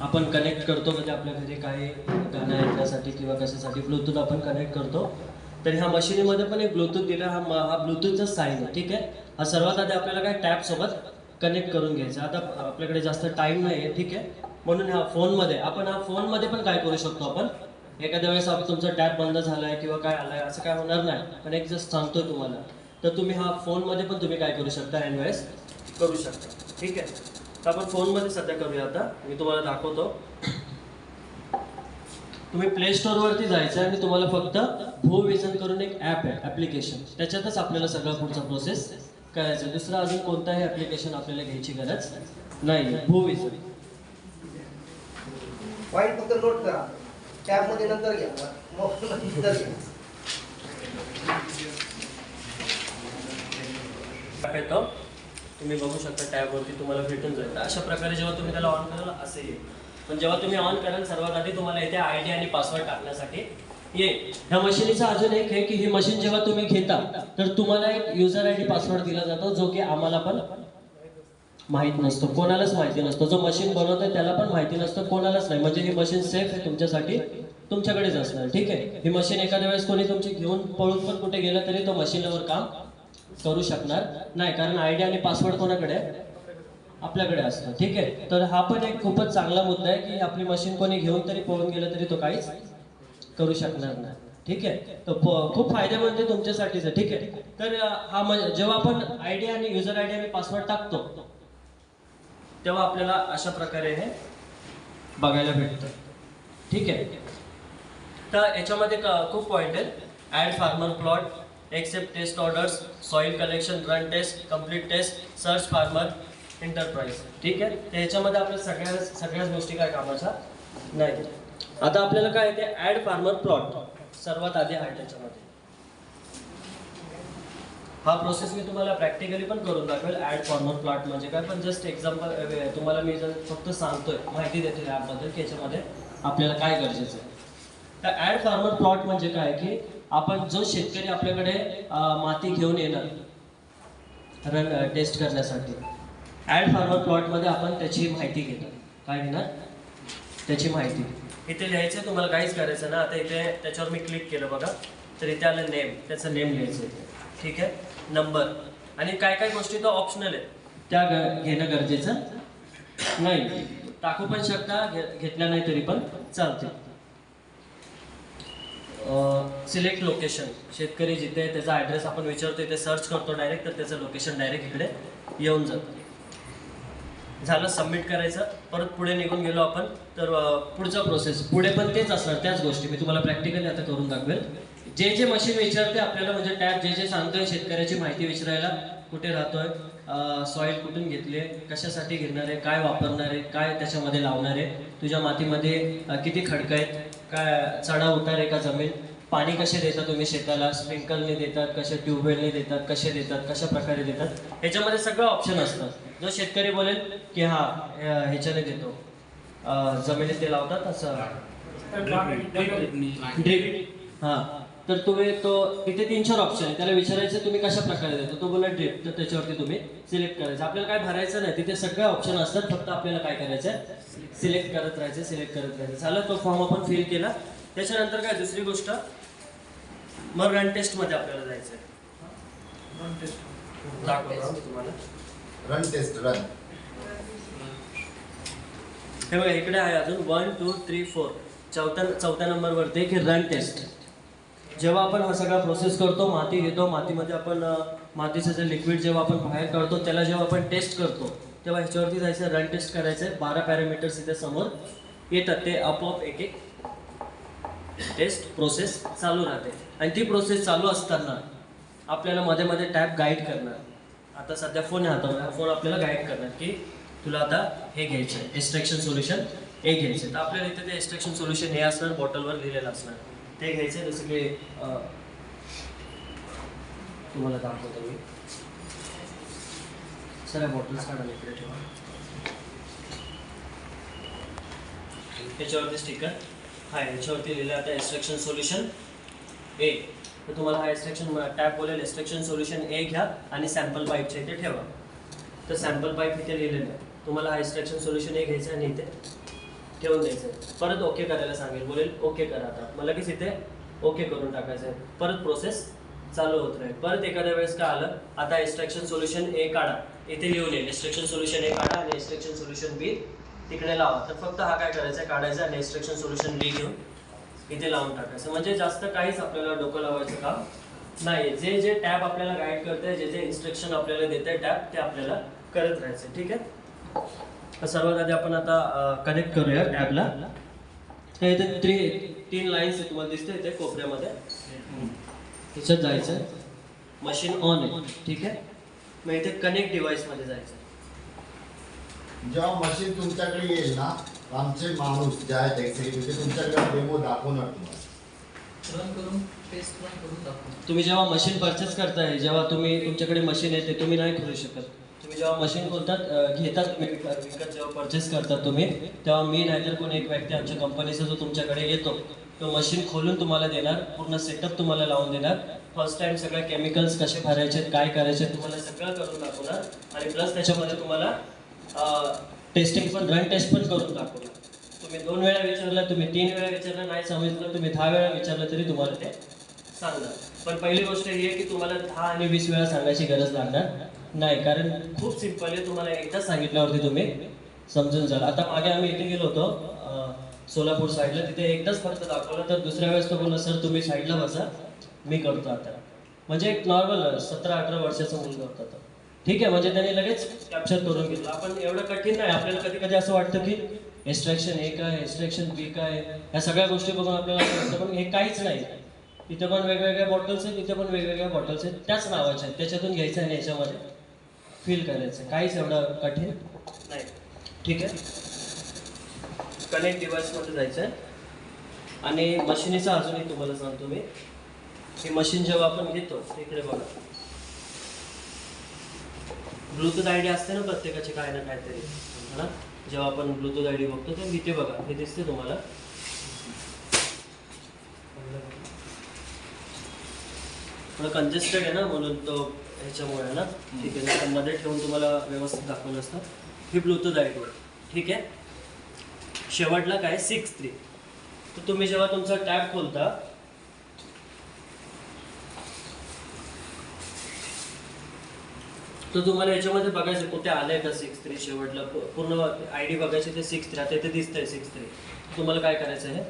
आपण कनेक्ट करतो म्हणजे आपल्या घरी काही गाणं ऐकण्यासाठी किंवा कशासाठी ब्लूटूथ आपण कनेक्ट करतो. तर ह्या मशिनीमध्ये पण एक ब्लूटूथ दिला हा हा ब्लूटूथचा साईन आहे ठीक आहे? हा सर्वात आधी आपल्याला काय टॅब सोबत कनेक्ट करून घ्यायचा आता आपल्याकडे जास्त टाइम नाही आहे ठीक आहे? म्हणून ह्या फोनमध्ये आपण हा फोनमध्ये पण काय करू शकतो आपण? एखाद्या वेळेस आपण तुमचा टॅप बंद झालाय किंवा काय आलाय असं काय होणार नाही. पण एक जस्ट सांगतो तुम्हाला. तर तुम्ही हा फोनमध्ये पण तुम्ही काय करू शकता एन वेळेस करू शकता ठीक आहे? आपण फोनमध्ये सध्या करूया आता. मी तुम्हाला दाखवतो. तुम्ही प्ले स्टोअरवरती जायचं आणि तुम्हाला फक्त भू विजन करून एक ॲप आहे ॲप्लिकेशन त्याच्यातच आपल्याला सगळा पुढचा प्रोसेस करायचा. आहे. दुसरं अजून कोणताही ॲप्लिकेशन आपल्याला घ्यायची गरज नाही. भू विजन. पॉईंट फक्त नोट करा. टॅबमध्ये नंतर घ्या. मोबाईल नंतर घ्या. येतो. तुम्ही बघू शकता टॅबवरती तुम्हाला भेटून जाईल. अशा प्रकारे जेव्हा तुम्ही त्याला ऑन कराल असे येईल. पण जेव्हा तुम्ही ऑन कराल सर्वात आधी तुम्हाला इथे आय डी आणि पासवर्ड टाकण्यासाठी येईल. ह्या मशीनीचा अजून एक आहे की ही मशीन जेव्हा तुम्ही घेता तर तुम्हाला एक युजर आय डी पासवर्ड दिला जातो जो की आम्हाला पण माहीत नसतो. कोणालाच माहिती नसतो. जो मशीन बनवतोय त्याला पण माहिती नसतं कोणालाच नाही. म्हणजे ही मशीन सेफ आहे तुमच्यासाठी तुमच्याकडेच असणार. ठीक आहे? ही मशीन एखाद्या वेळेस कोणी तुमची घेऊन पळून पण कुठे गेलं तरी तो मशीनवर काम करू शकणार नाही कारण आयडी आणि पासवर्ड कोणाकडे? आपल्याकडे असतो ठीक आहे? तर हा पण एक खूपच चांगला मुद्दा आहे की आपली मशीन कोणी घेऊन तरी पळून गेलं तरी तो काहीच करू शकणार नाही ठीक आहे? तर खूप फायदे आहे तुमच्यासाठीच ठीक आहे? तर हा म्हणजे जेव्हा आपण आयडी आणि युजर आयडी आणि पासवर्ड टाकतो तेव्हा आपल्याला अशा प्रकारे हे बघायला भेटतं ठीक आहे? तर याच्यामध्ये क- खूप पॉईंट आहेत. Add farmer plot accept test orders soil collection, run test complete test search farmer enterprise ठीक आहे? तर याच्यामध्ये आपल्या सगळ्या सगळ्याच गोष्टी काय कामाच्या नाही आता आपल्याला काय येते? ॲड फार्मर प्लॉट सर्वात आधी आहे त्याच्यामध्ये हा प्रोसेस मी तुम्हाला प्रॅक्टिकली पण करून दाखवेल. ॲड फॉर्मर प्लॉट म्हणजे काय? पण जस्ट एक्झाम्पल तुम्हाला मी जर फक्त सांगतोय माहिती देते ॲपबद्दल की याच्यामध्ये आपल्याला काय गरजेचं आहे. तर ॲड फार्मर प्लॉट म्हणजे काय? की आपण जो शेतकरी आपल्याकडे माती घेऊन येणार रन टेस्ट करण्यासाठी ॲड फार्मर प्लॉटमध्ये आपण त्याची माहिती घेतो काय घेणार? त्याची माहिती. इथे लिहायचं आहे, तुम्हाला काहीच करायचं ना आता इथे त्याच्यावर मी क्लिक केलं बघा. तर इथे आलं नेम त्याचं नेम लिहायचं इथे ठीक आहे? नंबर आणि काय काय गोष्टी तर ऑप्शनल आहेत. त्या घेणं गरजेचं नाही. टाकू पण शकता घे- घेतल्या नाही तरी पण चालते सिलेक्ट लोकेशन शेतकरी जिथे आहे, त्याचा ॲड्रेस आपण विचारतो इथे सर्च करतो डायरेक्ट तर त्याचं लोकेशन डायरेक्ट इकडे येऊन जातं. झालं सबमिट करायचं. परत पुढे निघून गेलो आपण तर पुढचा प्रोसेस पुढे पण तेच असणार त्याच गोष्टी. मी तुम्हाला प्रॅक्टिकली आता करून दाखवेल. जे जे मशीन विचारते आपल्याला म्हणजे टॅब जे जे सांगतोय शेतकऱ्याची माहिती विचारायला कुठे राहतोय सॉईल कुठून घेतले कशासाठी घेणार आहे काय वापरणार आहे काय त्याच्यामध्ये लावणार आहे तुझ्या मातीमध्ये किती खडकं आहेत काय चढा उतार आहे का जमीन पाणी कसे देता तुम्ही शेताला? स्प्रिंकलने देतात कसे ट्यूबवेलने देतात कसे देतात कशा प्रकारे देतात? ह्याच्यामध्ये सगळं ऑप्शन असतं. जो शेतकरी बोलेल की हा ह्या- ह्याच्याने देतो. जमिनीत ते लावतात असं. ड्रिप हा. तर तुम्ही तो तिथे तीन चार ऑप्शन आहे त्याला विचारायचं तुम्ही कशा प्रकारे देतो? तो बोला ड्रिप तर त्याच्यावरती तुम्ही सिलेक्ट करायचं. आपल्याला काय भरायचं नाही. तिथे सगळे ऑप्शन असतात. फक्त आपल्याला काय करायचं सिलेक्ट करत राहायचं सिलेक्ट करत राहायचं. झालं तो फॉर्म आपण फिल केला. त्याच्यानंतर काय दुसरी गोष्ट मग रन टेस्टमध्ये आपल्याला जायचं दाखवतो मी तुम्हाला. रन टेस्ट रन हे बघा इकडे आहे अजून. वन टू थ्री फोर चौथ्या चौथ्या नंबरवरती एक रन टेस्ट जेव्हा आपण हा सगळा प्रोसेस करतो माती घेतो मातीमध्ये आपण मातीचं जे लिक्विड जेव्हा आपण बाहेर काढतो त्याला जेव्हा आपण टेस्ट करतो तेव्हा ह्याच्यावरती जायचं रन टेस्ट करायचं आहे बारा पॅरामीटर्स इथे समोर येतात. ते आपोआप एक एक टेस्ट प्रोसेस चालू राहते. आणि ती प्रोसेस चालू असताना आपल्याला मध्ये मध्ये टॅप गाईड करणार. आता सध्या फोन आहे हा फोन आपल्याला गाईड करणार की तुला आता हे घ्यायचं आहे एक्स्ट्रॅक्शन सोल्युशन हे घ्यायचं आहे तर आपल्याला इथे ते एक्स्ट्रॅक्शन सोल्युशन हे असणार बॉटलवर लिहिलेलं असणार. ते घ्यायचं आहे जसं की तुम्हाला दाखवतो मी. सर बॉटल्स काढायला इकडे ठेवा. त्याच्यावरती स्टिकर हा याच्यावरती लिहिलं आता एक्स्ट्रॅक्शन सोल्युशन ए तर तुम्हाला हा एक्स्ट्रॅक्शन टॅप बोलेल एक्स्ट्रॅक्शन सोल्युशन ए घ्या आणि सॅम्पल पाईपच्या इथे ठेवा. तर सॅम्पल पाईप इथे लिहिलेलं आहे. तुम्हाला हा एक्स्ट्रॅक्शन सोल्युशन ए घ्यायचं आहे आणि इथे. ठेवून द्यायचं परत ओके करायला सांगेल. बोलेल ओके करा आता. मला की इथे ओके करून टाकायचं आहे परत प्रोसेस चालू होत राहील. परत एखाद्या वेळेस काय आलं? आता एक्स्ट्रॅक्शन सोल्युशन ए काढा. इथे लिहून येईल. एक्स्ट्रॅक्शन सोल्युशन ए काढा आणि एक्स्ट्रॅक्शन सोल्युशन बी तिकडे लावा. तर फक्त हा काय करायचा? आहे काढायचा आणि एक्स्ट्रॅक्शन सोल्युशन बी घेऊन इथे लावून टाकायचं. म्हणजे जास्त काहीच आपल्याला डोकं लावायचं काम नाही जे जे टॅब आपल्याला गाईड करते जे जे इन्स्ट्रक्शन आपल्याला देते टॅब ते आपल्याला करत राहायचं ठीक आहे? तर सर्वात आधी आपण आता कनेक्ट करूया टॅबला तर इथे थ्री तीन लाईन्स आहे तुम्हाला दिसते इथे कोपऱ्यामध्ये. त्याच्यात जायचं मशीन ऑन आहे. ठीक आहे? मग इथे कनेक्ट डिव्हाइसमध्ये जायचं जेव्हा मशीन तुमच्याकडे येईल ना आमचे माणूस जे आहेत एक्झिक्युटिव्ह तुमच्याकडे डेमो दाखवणार तुम्हाला. तुम्ही जेव्हा मशीन परचेस करताय जेव्हा तुम्ही तुमच्याकडे मशीन येते तुम्ही नाही खोलू शकत. जेव्हा मशीन बोलतात घेतात तुम्ही विकत विकत जेव्हा परचेस करतात तुम्ही तेव्हा मी नाहीतर कोणी एक व्यक्ती आमच्या कंपनीचा जो तुमच्याकडे येतो तो मशीन खोलून तुम्हाला देणार पूर्ण सेटअप तुम्हाला लावून देणार. फर्स्ट टाइम सगळे केमिकल्स कसे भरायचे काय करायचे तुम्हाला सगळं करून दाखवणार. आणि प्लस त्याच्यामध्ये तुम्हाला टेस्टिंग पण रन टेस्ट पण करून दाखवणार. तुम्ही दोन वेळा विचारलं तुम्ही तीन वेळा विचारलं नाही समजलं तुम्ही दहा वेळा विचारलं तरी तुम्हाला ते सांगणार. पण पहिली गोष्ट ही आहे की तुम्हाला दहा आणि वीस वेळा सांगायची गरज लागणार. नाही कारण खूप सिंपल आहे. तुम्हाला एकदाच सांगितल्यावरती तुम्ही समजून जाल. आता मागे आम्ही इथे गेलो होतो सोलापूर साईडला तिथे एकदाच फक्त दाखवलं तर दुसऱ्या वेळेस तो बोलला सर तुम्ही साईडला बसा. मी करतो आता. म्हणजे एक नॉर्मल सतरा अठरा वर्षाचा मुलगा होता तो. ठीक आहे म्हणजे त्याने लगेच कॅप्चर करून घेतलं. आपण एवढं कठीण नाही. आपल्याला कधी कधी असं वाटतं की एक्स्ट्रॅक्शन ए काय एक्स्ट्रॅक्शन बी काय या सगळ्या गोष्टी बघून आपल्याला असं वाटतं. पण हे काहीच नाही. इथे पण वेगवेगळ्या बॉटल्स आहेत इथे पण वेगवेगळ्या बॉटल्स आहेत. त्याच नावाच्या आहेत. त्याच्यातून घ्यायचं आहे याच्यामध्ये. फील करायचं. काहीच एवढं कठीण नाही. ठीक आहे? कनेक्ट डिव्हाइसमध्ये जायचं आहे आणि मशिनीचा अजूनही तुम्हाला सांगतो मी. ही मशीन जेव्हा आपण घेतो इकडे बघा. ब्लूटूथ आय डी असते ना प्रत्येकाची काय ना काहीतरी. है ना? जेव्हा आपण ब्लूटूथ आय डी बघतो तर इथे बघा हे दिसते तुम्हाला. थोडं कंजेस्टेड आहे ना म्हणून तो ह्याच्यामुळे आहे ना ठीक आहे नाहीतरमध्ये ठेवून तुम्हाला व्यवस्थित दाखवलं असतं. ही ब्लूटूथ आय ठीक आहे? शेवटला काय? सिक्स थ्री तर तुम्ही जेव्हा तुमचा टॅब खोलता तर तुम्हाला याच्यामध्ये बघायचं कुठे आलंय का सिक्स थ्री शेवटला. पूर्ण आय डी बघायची ते सिक्स थ्री आता इथे दिसतंय सिक्स थ्री तुम्हाला काय करायचं आहे?